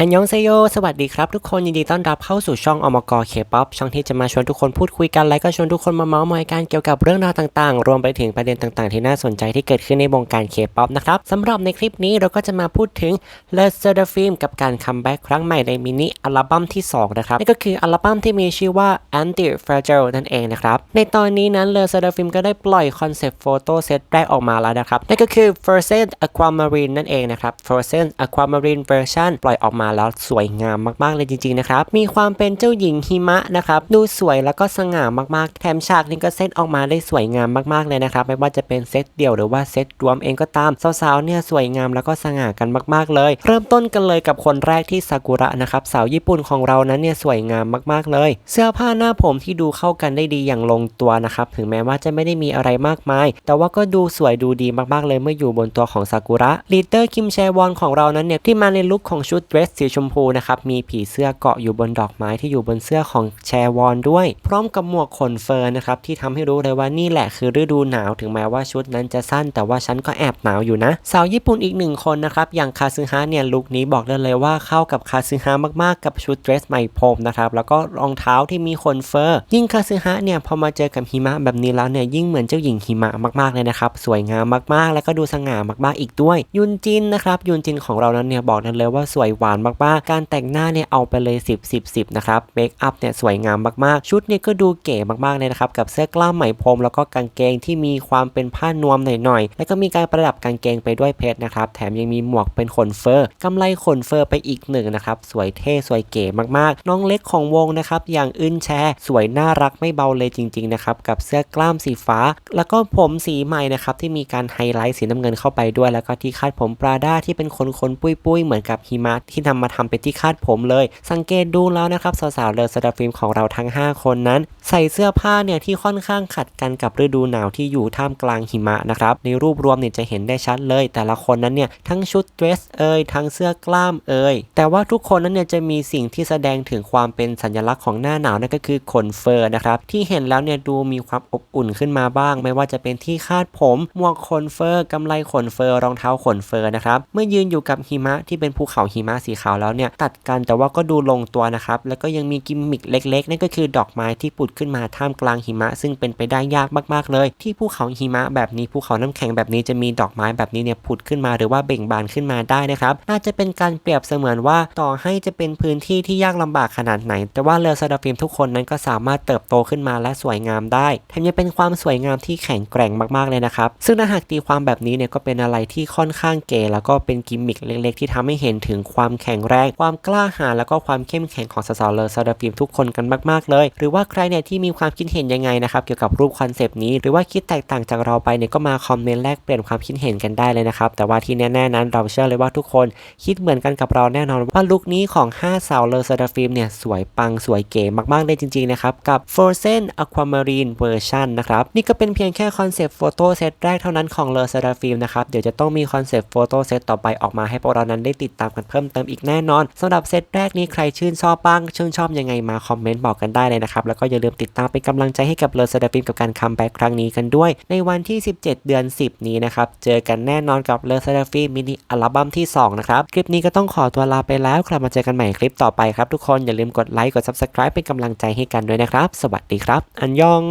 อันยองเซโย สวัสดีครับทุกคนยินดีต้อนรับเข้าสู่ช่องอมกเคป๊อปช่องที่จะมาชวนทุกคนพูดคุยกัน และก็ชวนทุกคนมาเมาส์มอยกันเกี่ยวกับเรื่องราวต่างๆ รวมไปถึงประเด็นต่างๆ ที่น่าสนใจที่เกิดขึ้นในวงการเคป๊อปนะครับสำหรับในคลิปนี้เราก็จะมาพูดถึง l e s e r f i l m กับการคัมแบ็กครั้งใหม่ในมินิอัลบั้มที่ 2 นะครับนั่นก็คืออัลบั้มที่มีชื่อว่า Anti Fragile นั่นเองนะครับในตอนนี้นั้น l e s e r f i l m ก็ได้ปล่อยคอนเซปต์โฟโต้เซตแรกออกมาแล้วนะครับนั่นก็คือ Frozen Aquamarine นั่นเองนะครับ Frozen Aquamarine Version ปล่อยออกมาแล้วสวยงามมากๆเลยจริงๆนะครับ มีความเป็นเจ้าหญิงหิมะนะครับ ดูสวยแล้วก็สง่ามากๆ แถมฉากนี้ก็เซตออกมาได้สวยงามมากๆเลยนะครับ ไม่ว่าจะเป็นเซตเดี่ยวหรือว่าเซตรวมเองก็ตามสาวๆเนี่ยสวยงามแล้วก็สง่ากันมากๆเลย เริ่มต้นกันเลยกับคนแรกที่ซากุระนะครับสาวญี่ปุ่นของเรานั้นเนี่ยสวยงามมากๆเลย เสื้อผ้าหน้าผมที่ดูเข้ากันได้ดีอย่างลงตัวนะครับถึงแม้ว่าจะไม่ได้มีอะไรมากมาย แต่ว่าก็ดูสวยดูดีมากๆเลยเมื่ออยู่บนตัวของซากุระลีเตอร์คิมแชวอนของเรานั้นเนี่ยที่มาในลุคของชุดเดรสสีชมพูนะครับมีผีเสื้อเกาะอยู่บนดอกไม้ที่อยู่บนเสื้อของแชวอนด้วย พร้อมกับหมวกขนเฟอร์นะครับที่ทำให้รู้เลยว่านี่แหละคือฤดูหนาวถึงแม้ว่าชุดนั้นจะสั้น แต่ว่าฉันก็แอบหนาวอยู่นะ สาวญี่ปุ่นอีกหนึ่งคนนะครับอย่างคาซึฮะเนี่ยลุคนี้บอกได้เลยว่าเข้ากับคาซึฮะมากๆกับชุดเดรสไหมพรมนะครับแล้วก็รองเท้าที่มีขนเฟอร์ ยิ่งคาซึฮะเนี่ยพอมาเจอกับหิมะแบบนี้แล้วเนี่ยยิ่งเหมือนเจ้าหญิงหิมะมากๆเลยนะครับสวยงามมากๆ แล้วก็ดูสง่ามากๆอีกด้วย ยุนจินนะครับยุนจินของเรานั้นเนี่ยบอกได้เลยว่าสวยหวานมากๆ การแต่งหน้าเนี่ยเอาไปเลย 10 10 10นะครับเมคอัพเนี่ยสวยงามมากๆ ชุดเนี่ยก็ดูเก๋มากๆเลยนะครับกับเสื้อกล้ามไหมพรมแล้วก็กางเกงที่มีความเป็นผ้านวมหน่อยๆ แล้วก็มีการประดับกางเกงไปด้วยเพชรนะครับแถมยังมีหมวกเป็นขนเฟอร์กำไลขนเฟอร์ไปอีกหนึ่งนะครับสวยเท่สวยเก๋มากๆ น้องเล็กของวงนะครับอย่างอึนแชสวยน่ารักไม่เบาเลยจริงๆนะครับกับเสื้อกล้ามสีฟ้า แล้วก็ผมสีใหม่นะครับที่มีการไฮไลท์สีน้ำเงินเข้าไปด้วย แล้วก็ที่คาดผมปราด้าที่เป็นคนคนปุ้ยๆเหมือนกับหิมะที่นำมาทำเป็นที่คาดผมเลย สังเกตดูแล้วนะครับสาวๆเลอสตาฟิล์มของเราทั้ง 5 คนนั้น ใส่เสื้อผ้าเนี่ยที่ค่อนข้างขัดกันกับฤดูหนาวที่อยู่ท่ามกลางหิมะนะครับในรูปรวมเนี่ยจะเห็นได้ชัดเลย แต่ละคนนั้นเนี่ยทั้งชุดเดรสเอ่ยทั้งเสื้อกล้ามเอ่ยแต่ว่าทุกคนนั้นเนี่ยจะมีสิ่งที่แสดงถึงความเป็นสัญลักษณ์ของหน้าหนาวนั่นก็คือขนเฟอร์นะครับที่เห็นแล้วเนี่ยดูมีความอบอุ่นขึ้นมาบ้าง ไม่ว่าจะเป็นที่คาดผมหมวกขนเฟอร์กำไลขนเฟอร์รองเท้าขนเฟอร์นะครับเมื่อยืนอยู่กับหิมะที่เป็นภูเขาหิมะสีขาวแล้วเนี่ยตัดกันแต่ว่าก็ดูลงตัวนะครับแล้วก็ยังมีกิมมิคเล็กๆ นั่นก็คือดอกไม้ที่ปุดขึ้นมาท่ามกลางหิมะ ซึ่งเป็นไปได้ยากมากๆเลย ที่ภูเขาหิมะแบบนี้ภูเขาน้ำแข็งแบบนี้จะมีดอกไม้แบบนี้เนี่ยผุดขึ้นมาหรือว่าเบ่งบานขึ้นมาได้นะครับน่าจะเป็นการเปรียบเสมือนว่าต่อให้จะเป็นพื้นที่ที่ยากลำบากขนาดไหน แต่ว่าเรือซาดาฟิล์มทุกคนนั้นก็สามารถเติบโตขึ้นมาและสวยงามได้แถมยังเป็นความสวยงามที่แข็งแกร่งมากๆเลยนะครับซึ่งถ้าหากตีความแบบนี้เนี่ยก็เป็นอะไรที่ค่อนข้างเก๋แล้วก็เป็นกิมมิคเล็ก ๆ ที่ทำให้เห็นถึงความแข็งแรง ความกล้าหาญแล้วก็ความเข้มแข็งของสาวเลอซาดาฟิล์มทุกคนกันมากๆเลย หรือว่าใครเนี่ยที่มีความคิดเห็นยังไงนะครับเกี่ยวกับรูปคอนเซปต์นี้ หรือว่าคิดแตกต่างจากเราไปเนี่ยก็มาคอมเมนต์แลกเปลี่ยนความคิดเห็นกันได้เลยนะครับแต่ว่าที่แน่ๆนั้นเราเชื่อเลยว่าทุกคนคิดเหมือนกันกับเราแน่นอนว่าลุคนี้ของ 5 สาวเลอซาดาฟิล์มเนี่ยสวยปังสวยเก๋มากๆเลยจริงๆนะครับกับ Frozen Aquamarine Version นะครับนี่ก็เป็นเพียงแค่คอนเซปต์โฟโต้เซตแรกเท่านั้นของเลอซาดาฟิล์มนะครับเดี๋ยวจะต้องมีคอนเซปต์โฟโต้เซตต่อไปออกมาให้พวกเรานั้นได้ติดตามกันเพิ่มเติมอีกแน่นอนสำหรับเซตแรกนี้ใครชื่นชอบบ้าง ชื่นชอบยังไงมาคอมเมนต์บอกกันได้เลยนะครับ แล้วก็อย่าลืมติดตามเป็นกำลังใจให้กับเลอซาดาฟิมกับการคัมแบ็กครั้งนี้กันด้วย ในวันที่ 17 เดือน 10 นี้นะครับ เจอกันแน่นอนกับเลอซาดาฟิมมินิอัลบั้มที่ 2 นะครับ คลิปนี้ก็ต้องขอตัวลาไปแล้วกลับมาเจอกันใหม่คลิปต่อไปครับทุกคนอย่าลืมกดไลค์กด Subscribe เป็นกำลังใจให้กันด้วยนะครับ สวัสดีครับ อันยอง